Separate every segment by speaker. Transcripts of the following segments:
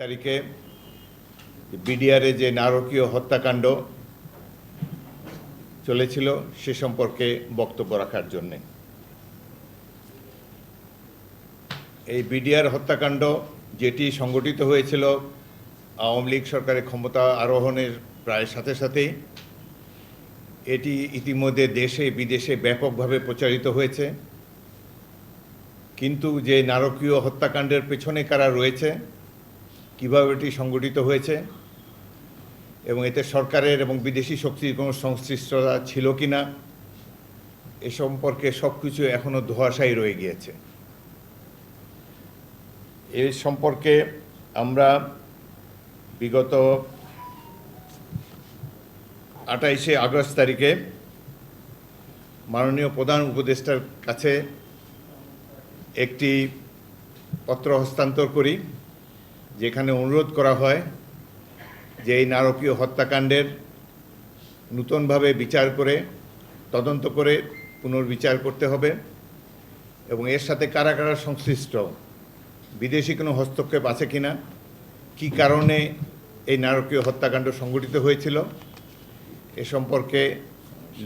Speaker 1: তারিখে বিডিআরে যে নারকীয় হত্যাকাণ্ড চলেছিল, সে সম্পর্কে বক্তব্য রাখার জন্যে। এই বিডিআর হত্যাকাণ্ড যেটি সংগঠিত হয়েছিল, আওয়ামী লীগ সরকারের ক্ষমতা আরোহণের প্রায় সাথে সাথেই, এটি ইতিমধ্যে দেশে বিদেশে ব্যাপকভাবে প্রচারিত হয়েছে। কিন্তু যে নারকীয় হত্যাকাণ্ডের পেছনে কারা রয়েছে কীভাবে এটি সংগঠিত হয়েছে এবং এতে সরকারের এবং বিদেশি শক্তির কোনো সংশ্লিষ্টতা ছিল কি না এ সম্পর্কে সব কিছু এখনও ধোয়াশাই রয়ে গিয়েছে। এ সম্পর্কে আমরা বিগত আঠাইশে আগস্ট তারিখে মাননীয় প্রধান উপদেষ্টার কাছে একটি পত্র হস্তান্তর করি। যেখানে অনুরোধ করা হয় যে এই নারকীয় হত্যাকাণ্ডের নূতনভাবে বিচার করে, তদন্ত করে পুনর্বিচার করতে হবে এবং এর সাথে কারা কারা সংশ্লিষ্ট, বিদেশি কোনো হস্তক্ষেপ আছে কিনা, কী কারণে এই নারকীয় হত্যাকাণ্ড সংঘটিত হয়েছিল, এ সম্পর্কে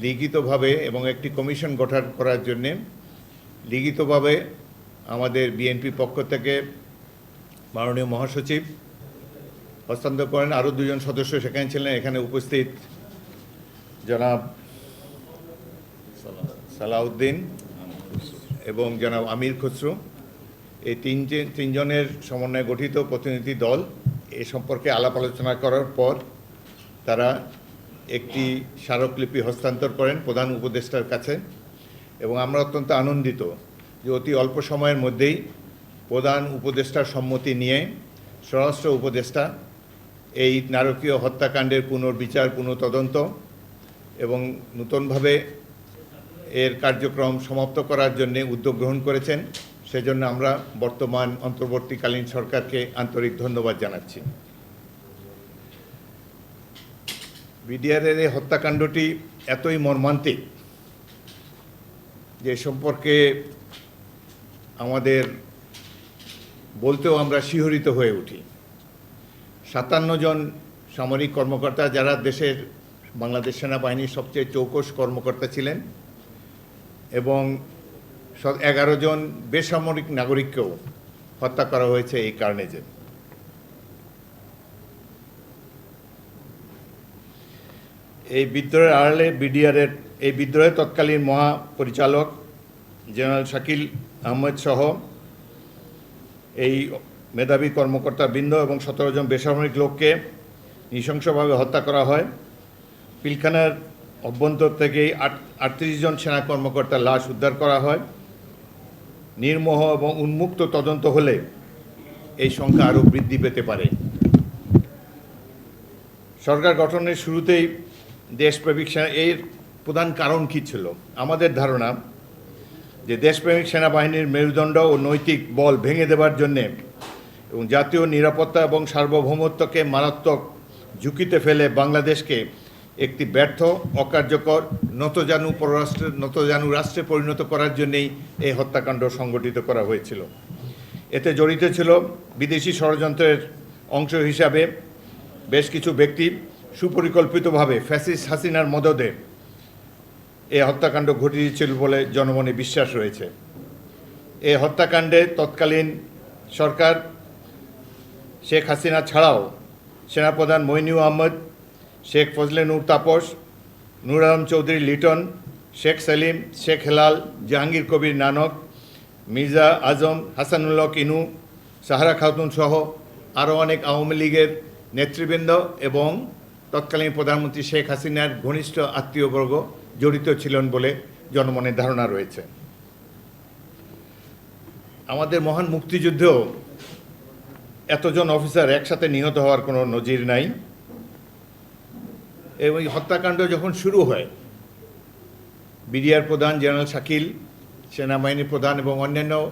Speaker 1: লিখিতভাবে এবং একটি কমিশন গঠন করার জন্যে লিখিতভাবে আমাদের বিএনপি পক্ষ থেকে মাননীয় মহাসচিব, হস্তান্তর করেন আরও দুজন সদস্য সেখানে ছিলেন, এখানে উপস্থিত জনাব সালাউদ্দিন এবং জনাব আমির খসরু। এই তিনজন, তিনজনের সমন্বয়ে গঠিত প্রতিনিধি দল, এ সম্পর্কে আলাপ আলোচনা করার পর তারা একটি স্মারকলিপি হস্তান্তর করেন প্রধান উপদেষ্টার কাছে এবং আমরা অত্যন্ত আনন্দিত যে অতি অল্প সময়ের মধ্যেই প্রধান উপদেষ্টার সম্মতি নিয়ে স্বরাষ্ট্র উপদেষ্টা এই নারকীয় হত্যাকাণ্ডের পুনর্বিচার পুনঃতদন্ত এবং নূতনভাবে এর কার্যক্রম সমাপ্ত করার জন্য উদ্যোগ গ্রহণ করেছেন। সেজন্য আমরা বর্তমান, অন্তর্বর্তীকালীন সরকারকে আন্তরিক ধন্যবাদ জানাচ্ছি। বিডিআরের এই হত্যাকাণ্ডটি এতই মর্মান্তিক যে সম্পর্কে আমাদের বলতেও আমরা শিহরিত হয়ে উঠি। সাতান্ন জন সামরিক কর্মকর্তা যারা দেশের বাংলাদেশ সেনাবাহিনীর সবচেয়ে চৌকস কর্মকর্তা ছিলেন এবং এগারো জন বেসামরিক নাগরিককেও হত্যা করা হয়েছে এই কারণেজে এই বিদ্রোহের আড়ালে বিডিআরের এই বিদ্রোহের তৎকালীন মহাপরিচালক জেনারেল শাকিল আহমেদ সহ এই মেধাবী কর্মকর্তা বৃন্দ এবং সতেরো জন বেসামরিক লোককে নৃশংসভাবে হত্যা করা হয়। পিলখানার অভ্যন্তর থেকেই আট, আটত্রিশ জন সেনা কর্মকর্তার লাশ উদ্ধার করা হয়। নির্মোহ এবং উন্মুক্ত তদন্ত হলে এই সংখ্যা আরও বৃদ্ধি পেতে পারে। সরকার গঠনের শুরুতেই দেশপ্রেমিক সেনা, এর প্রধান কারণ কী ছিল? আমাদের ধারণা যে দেশপ্রেমিক সেনাবাহিনীর মেরুদণ্ড ও নৈতিক বল ভেঙে দেবার জন্যে এবং জাতীয় নিরাপত্তা এবং সার্বভৌমত্বকে মারাত্মক ঝুঁকিতে ফেলে বাংলাদেশকে একটি ব্যর্থ, অকার্যকর, নতজানু পররাষ্ট্র, নতজানু রাষ্ট্রে পরিণত করার জন্যেই এই হত্যাকাণ্ড সংগঠিত করা হয়েছিল। এতে জড়িত ছিল বিদেশি ষড়যন্ত্রের অংশ হিসাবে বেশ কিছু ব্যক্তি। সুপরিকল্পিতভাবে ফ্যাসিস হাসিনার মদদে এই হত্যাকাণ্ড ঘটিয়েছিল বলে জনমনে বিশ্বাস রয়েছে। এই হত্যাকাণ্ডে তৎকালীন সরকার শেখ হাসিনা ছাড়াও সেনাপ্রধান মইনু আহমদ, শেখ ফজলে নূর তাপস, নূর আলম চৌধুরী লিটন, শেখ সেলিম, শেখ হেলাল, জাহাঙ্গীর কবির নানক, মির্জা আজম, হাসানুল্লাহ কিনু, সাহারা খাতুন সহ আরও অনেক আওয়ামী লীগের নেতৃবৃন্দ এবং তৎকালীন প্রধানমন্ত্রী শেখ হাসিনার ঘনিষ্ঠ আত্মীয়বর্গ জড়িত ছিলেন বলে জনমনের ধারণা রয়েছে। আমাদের মহান মুক্তিযুদ্ধেও এতজন অফিসার একসাথে নিহত হওয়ার কোনো নজির নাই। এবং হত্যাকাণ্ড যখন শুরু হয়, বিডিআর প্রধান জেনারেল শাকিল সেনাবাহিনীর প্রধান এবং অন্যান্য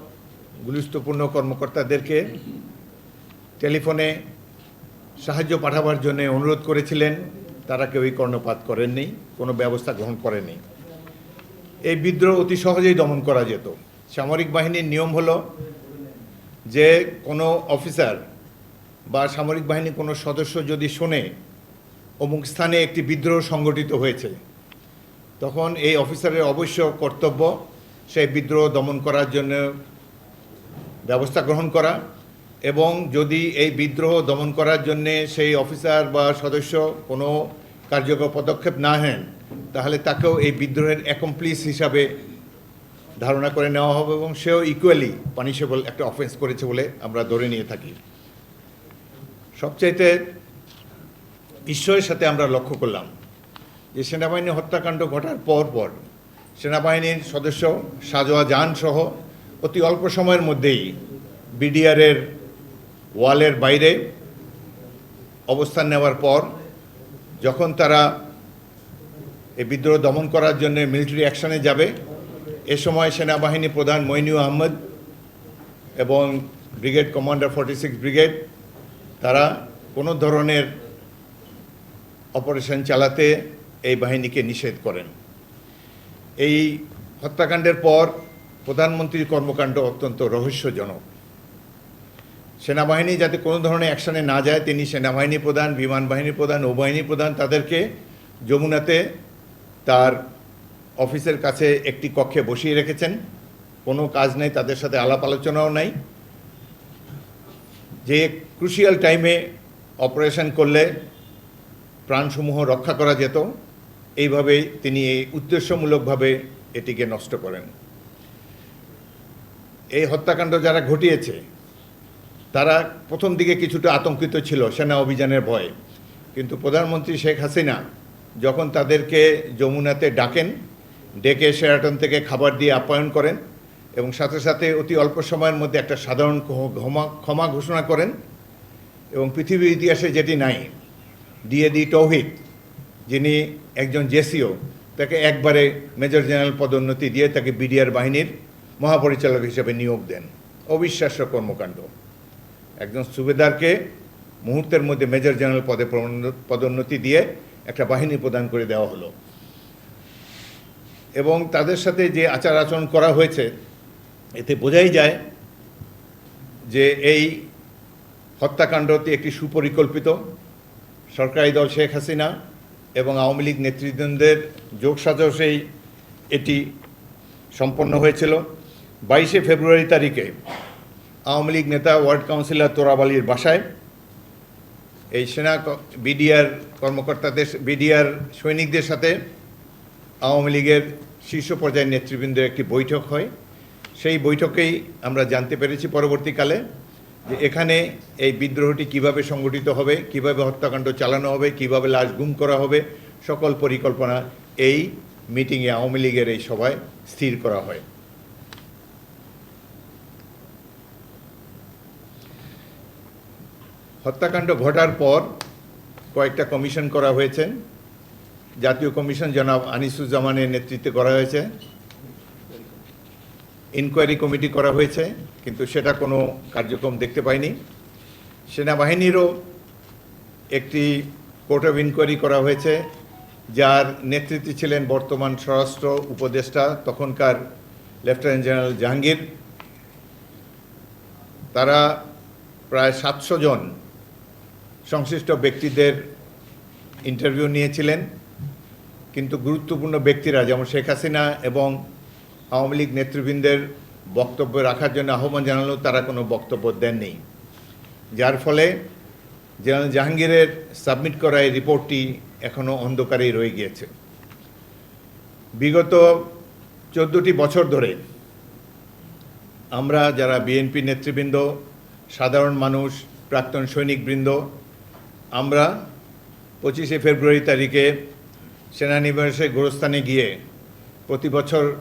Speaker 1: গুরুত্বপূর্ণ কর্মকর্তাদেরকে টেলিফোনে সাহায্য পাঠাবার জন্য অনুরোধ করেছিলেন। তারা কেউই কর্ণপাত করেননি, কোনো ব্যবস্থা গ্রহণ করেনি এই বিদ্রোহ অতি সহজেই দমন করা যেত। সামরিক বাহিনীর নিয়ম হলো যে কোনো অফিসার বা সামরিক বাহিনীর কোনো সদস্য যদি শোনে, অমুক স্থানে একটি বিদ্রোহ সংগঠিত হয়েছে, তখন এই অফিসারের অবশ্য কর্তব্য সেই বিদ্রোহ দমন করার জন্য ব্যবস্থা গ্রহণ করা। এবং যদি এই বিদ্রোহ দমন করার জন্যে সেই অফিসার বা সদস্য কোনো কার্যকর পদক্ষেপ না নেন, তাহলে তাকেও এই বিদ্রোহের অ্যাকমপ্লিস হিসাবে ধারণা করে নেওয়া হবে এবং সেও ইকুয়ালি পানিশেবল একটা অফেন্স করেছে বলে আমরা ধরে নিয়ে থাকি। সবচাইতে বিস্ময়ের সাথে আমরা লক্ষ্য করলাম যে সেনাবাহিনী হত্যাকাণ্ড ঘটার পর পর সেনাবাহিনীর সদস্য সাজোয়া জাহান সহ অতি অল্প সময়ের মধ্যেই বিডিআরের ওয়ালের বাইরে অবস্থান নেওয়ার পর যখন তারা এই বিদ্রোহ দমন করার জন্য মিলিটারি অ্যাকশনে যাবে, এ সময় সেনাবাহিনী প্রধান মইনু আহমদ এবং brigade commander forty six brigade, তারা কোনো ধরনের অপারেশন চালাতে এই বাহিনীকে নিষেধ করেন। এই হত্যাকাণ্ডের পর প্রধানমন্ত্রীর কর্মকাণ্ড অত্যন্ত রহস্যজনক। সেনাবাহিনী যাতে কোনো ধরনের অ্যাকশনে না যায়, তিনি সেনাবাহিনী প্রধান, বিমান বাহিনী প্রধান, নৌবাহিনী প্রধান, তাদেরকে যমুনাতে তার অফিসের কাছে একটি কক্ষে বসিয়ে রেখেছেন। কোনো কাজ নেই, তাদের সাথে আলাপ আলোচনাও নাই। যে ক্রুশিয়াল টাইমে অপারেশন করলে প্রাণসমূহ রক্ষা করা যেত, এইভাবেই তিনি এই উদ্দেশ্যমূলকভাবে এটিকে নষ্ট করেন। এই হত্যাকাণ্ড যারা ঘটিয়েছে তারা প্রথম দিকে কিছুটা আতঙ্কিত ছিল সেনা অভিযানের ভয়ে। কিন্তু প্রধানমন্ত্রী শেখ হাসিনা যখন তাদেরকে যমুনাতে ডাকেন, ডেকে শেরাটন থেকে খাবার দিয়ে আপ্যায়ন করেন এবং সাথে সাথে অতি অল্প সময়ের মধ্যে একটা সাধারণ ক্ষমা ক্ষমা ঘোষণা করেন এবং পৃথিবীর ইতিহাসে যেটি নাই দিয়ে দি তৌহিদ, যিনি একজন জেসিও, তাকে একবারে মেজর জেনারেল পদোন্নতি দিয়ে তাকে বিডিআর বাহিনীর মহাপরিচালক হিসেবে নিয়োগ দেন। অবিশ্বাস্য কর্মকাণ্ড। একজন সুবেদারকে মুহূর্তের মধ্যে মেজর জেনারেল পদে পদোন্নতি দিয়ে একটা বাহিনী প্রদান করে দেওয়া হলো। এবং তাদের সাথে যে আচার আচরণ করা হয়েছে, এতে বোঝাই যায় যে এই হত্যাকাণ্ডটি একটি সুপরিকল্পিত। সরকারি দল শেখ হাসিনা এবং আওয়ামী লীগ নেতৃবৃন্দের যোগসাজশেই এটি সম্পন্ন হয়েছিল। বাইশে ফেব্রুয়ারি তারিখে আওয়ামী লীগ নেতা, ওয়ার্ড কাউন্সিলর তোরাব আলীর বাসায়। এই সেনা বিডিআর কর্মকর্তাদের, বিডিআর সৈনিকদের সাথে আওয়ামী লীগের শীর্ষ পর্যায়ের নেতৃবৃন্দের একটি বৈঠক হয়। সেই বৈঠকেই আমরা জানতে পেরেছি পরবর্তীকালে যে এখানে এই বিদ্রোহটি কীভাবে সংগঠিত হবে, কীভাবে হত্যাকাণ্ড চালানো হবে, কীভাবে লাশ গুম করা হবে, সকল পরিকল্পনা এই মিটিংয়ে আওয়ামী লীগের এই সভায় স্থির করা হয়। হত্যাকাণ্ড ঘটার পর কয়েকটা কমিশন করা হয়েছে। জাতীয় কমিশন জনাব আনিসুজ্জামানের নেতৃত্বে করা হয়েছে। ইনকোয়ারি কমিটি করা হয়েছে, কিন্তু সেটা কোনো কার্যক্রম দেখতে পাইনি। সেনাবাহিনীরও একটি কোর্ট অফ ইনকোয়ারি করা হয়েছে, যার নেতৃত্বে ছিলেন বর্তমান স্বরাষ্ট্র উপদেষ্টা, তখনকার লেফটেন্যান্ট জেনারেল জাহাঙ্গীর। তারা প্রায় সাতশো জন সংশ্লিষ্ট ব্যক্তিদের ইন্টারভিউ নিয়েছিলেন। কিন্তু গুরুত্বপূর্ণ ব্যক্তিরা যেমন শেখ হাসিনা এবং আওয়ামী লীগ নেতৃবৃন্দের বক্তব্য রাখার জন্য আহ্বান জানালেও তারা কোনো বক্তব্য দেননি। যার ফলে জেনারেল জাহাঙ্গীরের সাবমিট করা এই রিপোর্টটি এখনও অন্ধকারেই রয়ে গিয়েছে। বিগত চোদ্দোটি বছর ধরে আমরা যারা বিএনপি নেতৃবৃন্দ, সাধারণ মানুষ, প্রাক্তন সৈনিকবৃন্দ আমরা পঁচিশে ফেব্রুয়ারি তারিখে সেনানিবাসে গোরস্থানে গিয়ে প্রতি বছর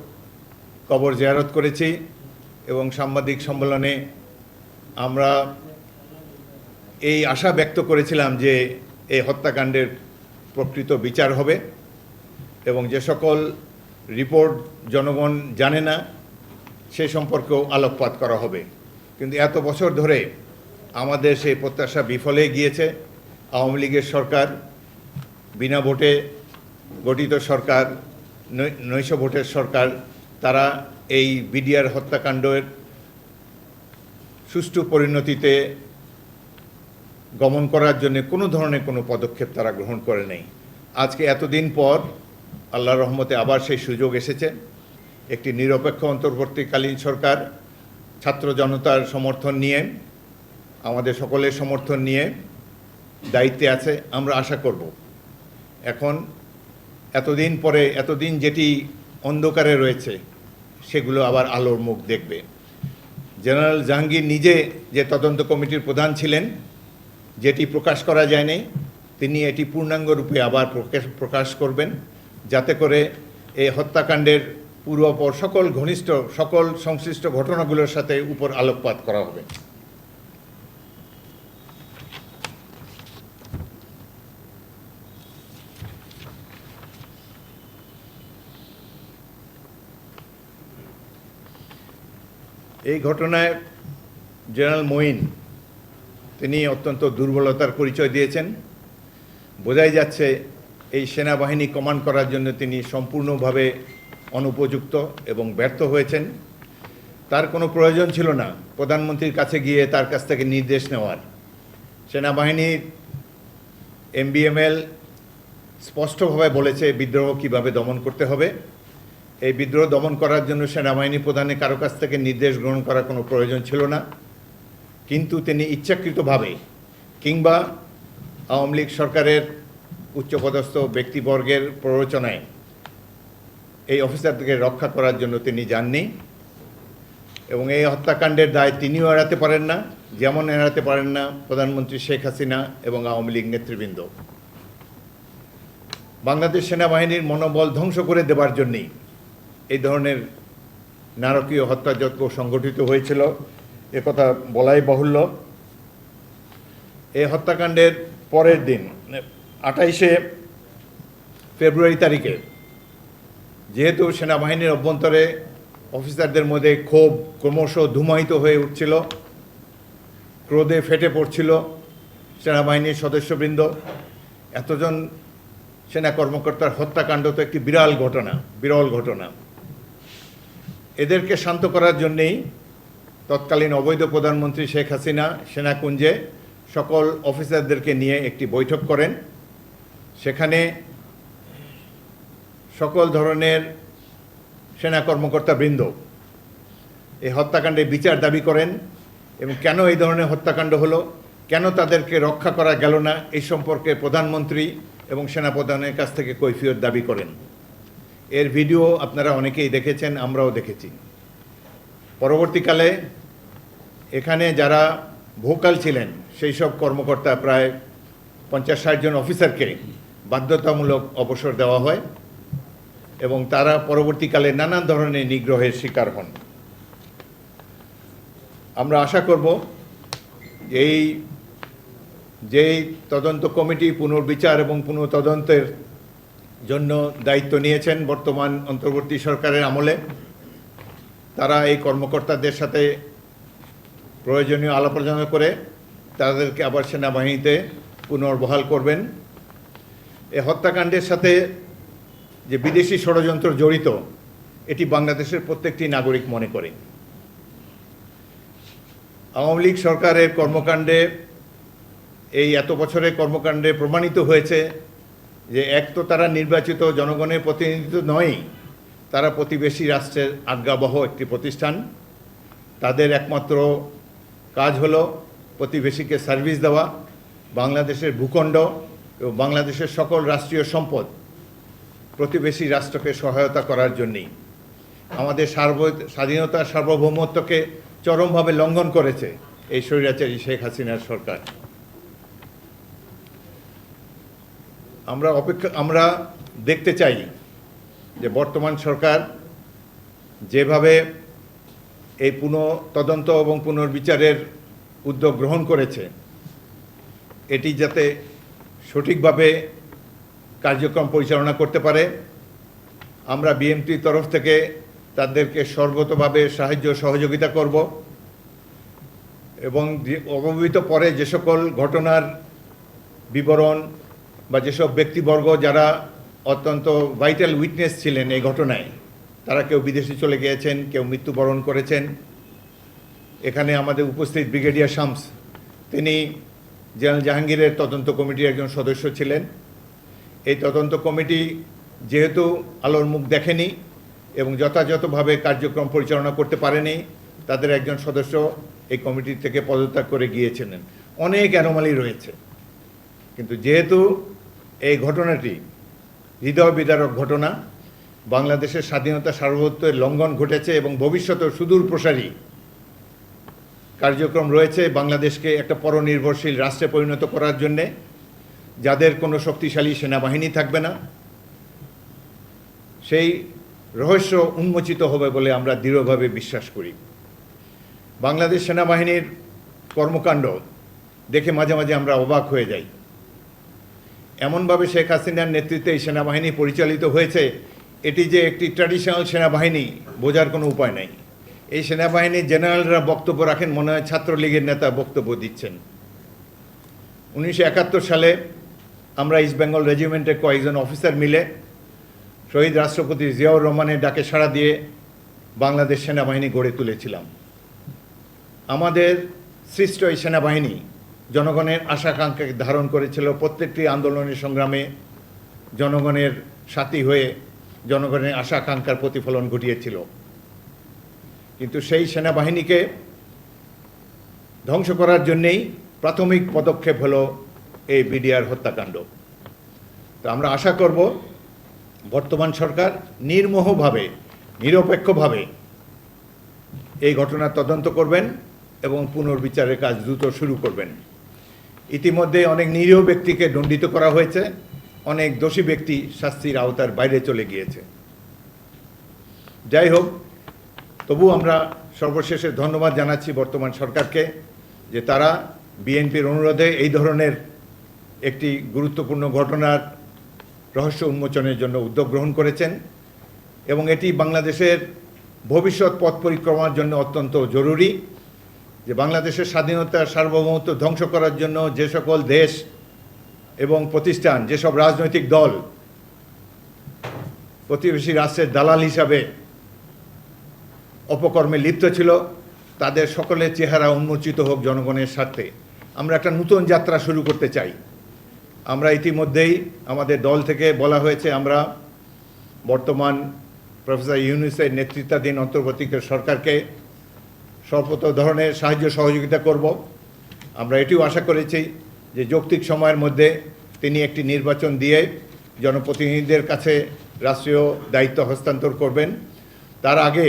Speaker 1: কবর জিয়ারত করেছি এবং সাংবাদিক সম্মেলনে আমরা এই আশা ব্যক্ত করেছিলাম যে এই হত্যাকাণ্ডের প্রকৃত বিচার হবে এবং যে সকল রিপোর্ট জনগণ জানে না, সে সম্পর্কেও আলোকপাত করা হবে। কিন্তু এত বছর ধরে আমাদের সেই প্রত্যাশা বিফলে গিয়েছে। আওয়ামী লীগের সরকার, বিনা ভোটে গঠিত সরকার নৈশ ভোটের সরকার, তারা এই বিডিআর হত্যাকাণ্ডের সুষ্ঠু পরিণতিতে গমন করার জন্য কোনো ধরনের কোনো পদক্ষেপ তারা গ্রহণ করে নেই। আজকে এতদিন পর আল্লাহ রহমতে আবার সেই সুযোগ এসেছে। একটি নিরপেক্ষ অন্তর্বর্তীকালীন সরকার, ছাত্র জনতার সমর্থন নিয়ে, আমাদের সকলের সমর্থন নিয়ে দায়িত্বে আছে, আমরা আশা করব। এখন এতদিন পরে, এতদিন যেটি অন্ধকারে রয়েছে, সেগুলো আবার আলোর মুখ দেখবে। জেনারেল জাহাঙ্গীর নিজে যে তদন্ত কমিটির প্রধান ছিলেন, যেটি প্রকাশ করা যায়নি, তিনি এটি পূর্ণাঙ্গ রূপে আবার প্রকাশ- করবেন, যাতে করে এই হত্যাকাণ্ডের পূর্বপর সকল ঘনিষ্ঠ, সকল সংশ্লিষ্ট ঘটনাগুলোর সাথে উপর আলোকপাত করা হবে। এই ঘটনায় জেনারেল মঈন, তিনি অত্যন্ত দুর্বলতার পরিচয় দিয়েছেন। বোঝাই যাচ্ছে এই সেনাবাহিনী কমান্ড করার জন্য তিনি সম্পূর্ণভাবে অনুপযুক্ত এবং ব্যর্থ হয়েছেন। তার কোনো প্রয়োজন ছিল না। প্রধানমন্ত্রীর কাছে গিয়ে তার কাছ থেকে নির্দেশ নেওয়ার। সেনাবাহিনীর এমবিএমএল স্পষ্টভাবে বলেছে বিদ্রোহ কীভাবে দমন করতে হবে। এই বিদ্রোহ দমন করার জন্য সেনাবাহিনী প্রধানের কারও কাছ থেকে নির্দেশ গ্রহণ করার কোনো প্রয়োজন ছিল না। কিন্তু তিনি ইচ্ছাকৃতভাবে কিংবা আওয়ামী লীগ সরকারের উচ্চপদস্থ ব্যক্তিবর্গের প্ররোচনায় এই অফিসারদেরকে রক্ষা করার জন্য তিনি যাননি এবং এই হত্যাকাণ্ডের দায় তিনিও এড়াতে পারেন না, যেমন এড়াতে পারেন না প্রধানমন্ত্রী শেখ হাসিনা এবং আওয়ামী লীগ নেতৃবৃন্দ। বাংলাদেশ সেনাবাহিনীর মনোবল ধ্বংস করে দেবার জন্যেই এই ধরনের নারকীয় হত্যাযজ্ঞ সংগঠিত হয়েছিল একথা বলাই বাহুল্য। এই হত্যাকাণ্ডের পরের দিন আঠাইশে ফেব্রুয়ারি তারিখে, যেহেতু সেনাবাহিনীর অভ্যন্তরে অফিসারদের মধ্যে ক্ষোভ ক্রমশ ধুমায়িত হয়ে উঠছিল, ক্রোধে ফেটে পড়ছিল সেনাবাহিনীর সদস্যবৃন্দ, এতজন সেনা কর্মকর্তার হত্যাকাণ্ড তো একটি বিরাল ঘটনা, বিরল ঘটনা। এদেরকে শান্ত করার জন্যেই তৎকালীন অবৈধ প্রধানমন্ত্রী শেখ হাসিনা সেনাকুঞ্জে সকল অফিসারদেরকে নিয়ে একটি বৈঠক করেন। সেখানে সকল ধরনের সেনা কর্মকর্তা বৃন্দ এই হত্যাকাণ্ডে বিচার দাবি করেন এবং কেন এই ধরনের হত্যাকাণ্ড হলো, কেন তাদেরকে রক্ষা করা গেল না, এই সম্পর্কে প্রধানমন্ত্রী এবং সেনাপ্রধানের কাছ থেকে কৈফিয়ত দাবি করেন। এর ভিডিও আপনারা অনেকেই দেখেছেন, আমরাও দেখেছি। পরবর্তীকালে এখানে যারা ভোকাল ছিলেন, সেই সব কর্মকর্তা প্রায় পঞ্চাশ ষাট জন অফিসারকে বাধ্যতামূলক অবসর দেওয়া হয় এবং তারা পরবর্তীকালে নানান ধরনের নিগ্রহের শিকার হন। আমরা আশা করব এই, যেই তদন্ত কমিটি পুনর্বিচার এবং পুনঃতদন্তের জন্য দায়িত্ব নিয়েছেন বর্তমান অন্তর্বর্তী সরকারের আমলে। তারা এই কর্মকর্তাদের সাথে প্রয়োজনীয় আলাপ আলোচনা করে তাদেরকে আবার সেনাবাহিনীতে পুনর্বহাল করবেন। এ হত্যাকাণ্ডের সাথে যে বিদেশি ষড়যন্ত্র জড়িত, এটি বাংলাদেশের প্রত্যেকটি নাগরিক মনে করে। আওয়ামী লীগ সরকারের কর্মকাণ্ডে এই এত বছরের কর্মকাণ্ডে প্রমাণিত হয়েছে যে এক তো তারা নির্বাচিত জনগণের প্রতিনিধিত্ব নয়, তারা প্রতিবেশী রাষ্ট্রের আজ্ঞাবহ একটি প্রতিষ্ঠান। তাদের একমাত্র কাজ হলো প্রতিবেশীকে সার্ভিস দেওয়া, বাংলাদেশের ভূখণ্ড এবং বাংলাদেশের সকল রাষ্ট্রীয় সম্পদ প্রতিবেশী রাষ্ট্রকে সহায়তা করার জন্যেই। আমাদের সার্ব স্বাধীনতা সার্বভৌমত্বকে চরমভাবে লঙ্ঘন করেছে এই স্বৈরাচারী শেখ হাসিনার সরকার। আমরা অপেক্ষা, আমরা দেখতে চাই যে বর্তমান সরকার যেভাবে এই পুনঃ তদন্ত এবং পুনর্বিচারের উদ্যোগ গ্রহণ করেছে, এটি যাতে সঠিকভাবে কার্যক্রম পরিচালনা করতে পারে। আমরা বিএমটির তরফ থেকে তাদেরকে সর্বতভাবে সাহায্য সহযোগিতা করব এবং অবহিত পরে যে সকল ঘটনার বিবরণ বা যেসব ব্যক্তিবর্গ যারা অত্যন্ত ভাইটাল উইটনেস ছিলেন এই ঘটনায়, তারা কেউ বিদেশে চলে গিয়েছেন, কেউ মৃত্যুবরণ করেছেন। এখানে আমাদের উপস্থিত ব্রিগেডিয়ার শামস, তিনি জেনারেল জাহাঙ্গীরের তদন্ত কমিটির একজন সদস্য ছিলেন। এই তদন্ত কমিটি যেহেতু আলোর মুখ দেখেনি এবং যথাযথভাবে কার্যক্রম পরিচালনা করতে পারেনি, তাদের একজন সদস্য এই কমিটি থেকে পদত্যাগ করে গিয়েছিলেন। অনেক অ্যানোমালি রয়েছে। কিন্তু যেহেতু এই ঘটনাটি হৃদয় বিদারক ঘটনা। বাংলাদেশের স্বাধীনতা সার্বভৌমত্বের লঙ্ঘন ঘটেছে এবং ভবিষ্যতেও সুদূর প্রসারী কার্যক্রম রয়েছে বাংলাদেশকে একটা পরনির্ভরশীল রাষ্ট্রে পরিণত করার জন্যে। যাদের কোনো শক্তিশালী সেনাবাহিনী থাকবে না, সেই রহস্য উন্মোচিত হবে বলে আমরা দৃঢ়ভাবে বিশ্বাস করি। বাংলাদেশ সেনাবাহিনীর কর্মকাণ্ড দেখে মাঝে মাঝে আমরা অবাক হয়ে যাই। এমনভাবে শেখ হাসিনার নেতৃত্বে এই সেনাবাহিনী পরিচালিত হয়েছে, এটি যে একটি ট্র্যাডিশনাল সেনাবাহিনী বোঝার কোনো উপায় নাই। এই সেনাবাহিনীর জেনারেলরা বক্তব্য রাখেন, মনে হয় ছাত্রলীগের নেতা বক্তব্য দিচ্ছেন। উনিশশো একাত্তর সালে আমরা ইস্ট বেঙ্গল রেজিমেন্টের কয়েকজন অফিসার মিলে শহীদ রাষ্ট্রপতি জিয়াউর রহমানের ডাকে সাড়া দিয়ে বাংলাদেশ সেনাবাহিনী গড়ে তুলেছিলাম। আমাদের সৃষ্ট এই সেনাবাহিনী জনগণের আশাকাঙ্ক্ষাকে ধারণ করেছিল। প্রত্যেকটি আন্দোলনের সংগ্রামে জনগণের সাথী হয়ে জনগণের আশাকাঙ্ক্ষার প্রতিফলন ঘটিয়েছিল। কিন্তু সেই সেনাবাহিনীকে ধ্বংস করার জন্যেই প্রাথমিক পদক্ষেপ হলো এই বিডিআর হত্যাকাণ্ড। তো আমরা আশা করব, বর্তমান সরকার নির্মোহভাবে, নিরপেক্ষভাবে এই ঘটনার তদন্ত করবেন এবং পুনর্বিচারের কাজ দ্রুত শুরু করবেন। ইতিমধ্যে অনেক নিরীহ ব্যক্তিকে দণ্ডিত করা হয়েছে। অনেক দোষী ব্যক্তি শাস্তির আওতার বাইরে চলে গিয়েছে। যাই হোক তবু আমরা সর্বশেষে ধন্যবাদ জানাচ্ছি বর্তমান সরকারকে যে তারা বিএনপির অনুরোধে এই ধরনের একটি গুরুত্বপূর্ণ ঘটনার রহস্য উন্মোচনের জন্য উদ্যোগ গ্রহণ করেছেন এবং এটি বাংলাদেশের ভবিষ্যৎ পথ পরিক্রমার জন্য অত্যন্ত জরুরি। যে বাংলাদেশের স্বাধীনতার সার্বভৌমত্ব ধ্বংস করার জন্য যে সকল দেশ এবং প্রতিষ্ঠান যেসব রাজনৈতিক দল, প্রতিবেশী রাষ্ট্রের দালাল হিসাবে অপকর্মে লিপ্ত ছিল, তাদের সকলের চেহারা উন্মোচিত হোক জনগণের স্বার্থে। আমরা একটা নতুন যাত্রা শুরু করতে চাই। আমরা ইতিমধ্যেই আমাদের দল থেকে বলা হয়েছে, আমরা বর্তমান প্রফেসর ইউনুসের নেতৃত্বাধীন অন্তর্বর্তীকালীন সরকারকে সর্বত ধরনের সাহায্য সহযোগিতা করব। আমরা এটিও আশা করেছি যে যৌক্তিক সময়ের মধ্যে তিনি একটি নির্বাচন দিয়ে জনপ্রতিনিধিদের কাছে রাষ্ট্রীয় দায়িত্ব হস্তান্তর করবেন। তার আগে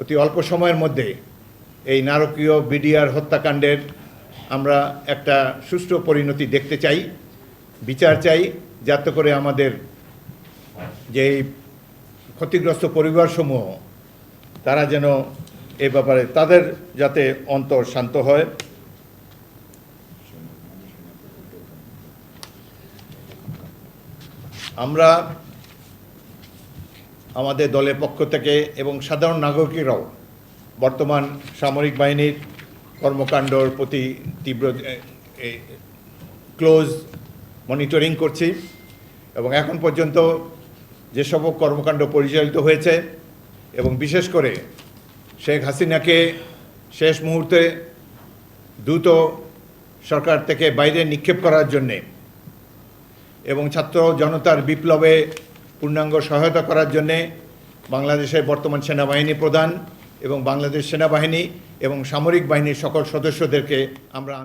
Speaker 1: অতি অল্প সময়ের মধ্যে এই নারকীয় বিডিআর হত্যাকাণ্ডের আমরা একটা সুষ্ঠু পরিণতি দেখতে চাই, বিচার চাই, যাতে করে আমাদের যে ক্ষতিগ্রস্ত পরিবারসমূহ, তারা যেন এ ব্যাপারে তাদের যাতে অন্তর শান্ত হয়। আমরা আমাদের দলের পক্ষ থেকে এবং সাধারণ নাগরিকেরাও বর্তমান সামরিক বাহিনীর কর্মকাণ্ডর প্রতি তীব্র ক্লোজ মনিটরিং করছি এবং এখন পর্যন্ত যেসব কর্মকাণ্ড পরিচালিত হয়েছে এবং বিশেষ করে শেখ হাসিনাকে শেষ মুহূর্তে দ্রুত সরকার থেকে বাইরে নিক্ষেপ করার জন্যে এবং ছাত্র জনতার বিপ্লবে পূর্ণাঙ্গ সহায়তা করার জন্যে বাংলাদেশের বর্তমান সেনাবাহিনী প্রধান এবং বাংলাদেশ সেনাবাহিনী এবং সামরিক বাহিনীর সকল সদস্যদেরকে আমরা